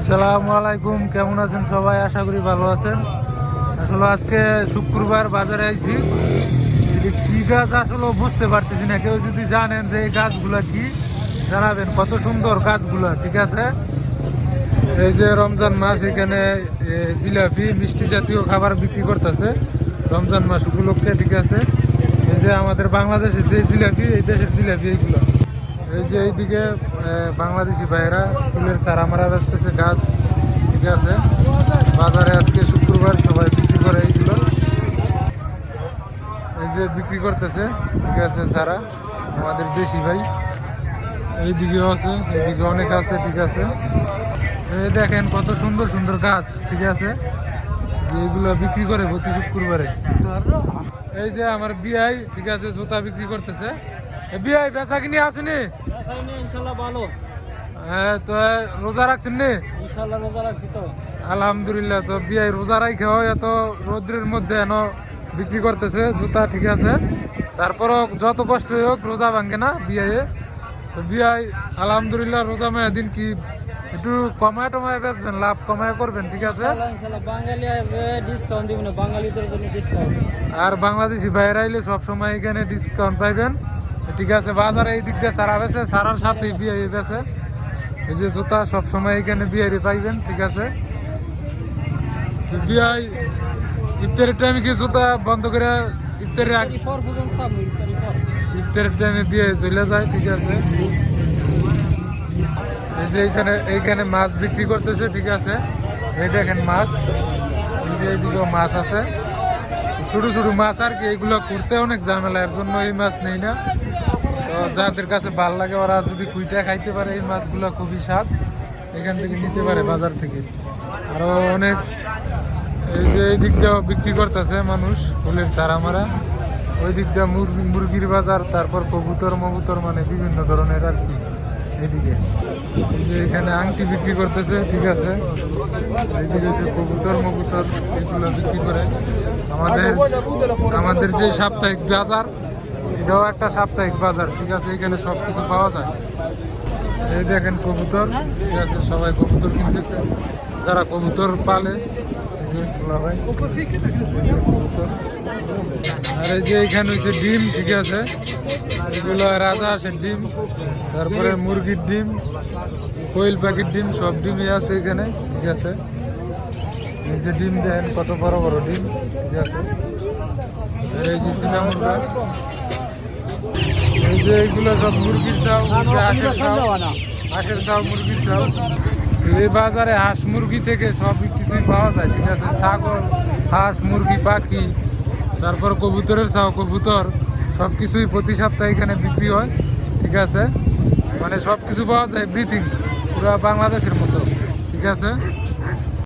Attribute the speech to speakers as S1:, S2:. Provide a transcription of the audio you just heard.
S1: আসসালামু আলাইকুম, কেমন আছেন সবাই? আশা করি ভালো আছেন। আসলে আজকে শুক্রবার বাজারে আইছি। কি গাছ আসলে বুঝতে পারতেছি না। কেউ যদি জানেন যে এই গাছগুলা কি, জানাবেন। কত সুন্দর গাছগুলা, ঠিক আছে? এই যে রমজান মাস, এখানে জিলাপি, মিষ্টি জাতীয় খাবার বিক্রি করতেছে। রমজান মাস উপলক্ষে, ঠিক আছে? এই যে আমাদের বাংলাদেশের যে জিলাপি, এই দেশের জিলাপি এইগুলো। এই যে এইদিকে বাংলাদেশি ভাইয়েরা, ফুলের চারা মারা বেচতেছে গাছ, ঠিক আছে? বাজারে আজকে শুক্রবার সবাই বিক্রি করে এইগুলো এই যে বিক্রি করতেছে, ঠিক আছে সারা আমাদের দেশি ভাই। এইদিকেও আছে, এইদিকে অনেক আছে, ঠিক আছে। এই দেখেন কত সুন্দর সুন্দর গাছ, ঠিক আছে? যে এগুলো বিক্রি করে প্রতি শুক্রবারে। এই যে আমার বিআই, ঠিক আছে, জুতা বিক্রি করতেছে। বিআই বেচা কিনে আসেনি
S2: ইনশাল্লাহ ভালো।
S1: হ্যাঁ তো রোজা রাখছেন নি?
S2: ইনশাল্লাহ রোজা রাখছি তো।
S1: আলহামদুলিল্লাহ তো বিআই রোজা রাখে হয় এত রোদ্রের মধ্যে এন বিক্রি করতেছে জুতা ঠিক আছে। তারপরও যত কষ্ট হোক রোজা ভাঙে না বিআই তো বিআই আলহামদুলিল্লাহ রোজা মায়ের দিন কি একটু কমায় টমায় বেচবেন লাভ কমায় করবেন ঠিক আছে? আর বাংলাদেশি বাইরে আইলে সবসময় এখানে ডিসকাউন্ট পাইবেন। ঠিক আছে, বাজারে এই দিক দিয়ে সারা বেছে সারার সাথে বিয়ে বেছে এই যে জুতা সবসময় এখানে বিয়ে পাইবেন, ঠিক আছে? বিয়াই, ইফতারের টাইমে কি জুতা বন্ধ করে ইফতারের আগে ইফতারের টাইমে বিয়ে চলে যায়, ঠিক আছে? এই যে এইখানে এইখানে মাছ বিক্রি করতেছে, ঠিক আছে? এই দেখেন মাছ। এই যে এইদিকেও মাছ আছে। ছোট ছোট মাছ আর কি এগুলো করতে অনেক ঝামেলা, এর জন্য এই মাছ নেই না। তো যাদের কাছে ভালো লাগে, ওরা যদি কুইটা খাইতে পারে, এই মাছগুলো খুবই স্বাদ। এখান থেকে নিতে পারে বাজার থেকে। আরও অনেক এই যে এই দিক দিয়েও বিক্রি করতেছে মানুষ, ফুলের চারা মারা ওই দিক দিয়ে মুরগি মুরগির বাজার, তারপর কবুতর, মবুতর মানে বিভিন্ন ধরনের আর কি। এখানে আংটি বিক্রি করতেছে, ঠিক আছে। কবুতর, মবুতর এগুলো বিক্রি করে। আমাদের আমাদের যে সাপ্তাহিক বাজার, এটাও একটা সাপ্তাহিক বাজার, ঠিক আছে। এখানে সব কিছু পাওয়া যায়। এই দেখেন কবুতর সবাই কবুতর কিনতেছে। যারা কবুতর পালে হয় কবুতর। আর এই যে এখানে হচ্ছে ডিম, ঠিক আছে, এগুলো রাজা আছে ডিম, তারপরে মুরগির ডিম, কোয়েল পাখির ডিম, সব ডিমই আছে এখানে, ঠিক আছে। এই যে ডিম দেখেন, কত বড় বড় ডিম, ঠিক আছে। আর এই যে চীনা মুরগা এই যে এইগুলো সব মুরগির চাও হাঁসের চাও হাঁসের চাও মুরগির চাও এই বাজারে হাঁস মুরগি থেকে সব কিছুই পাওয়া যায় ঠিক আছে? ছাগল হাঁস মুরগি পাখি তারপর কবুতরের চাও কবুতর সব কিছুই প্রতি সপ্তাহে এখানে বিক্রি হয় ঠিক আছে? মানে সব কিছু পাওয়া যায় এভরিথিং পুরো বাংলাদেশের মতো ঠিক আছে?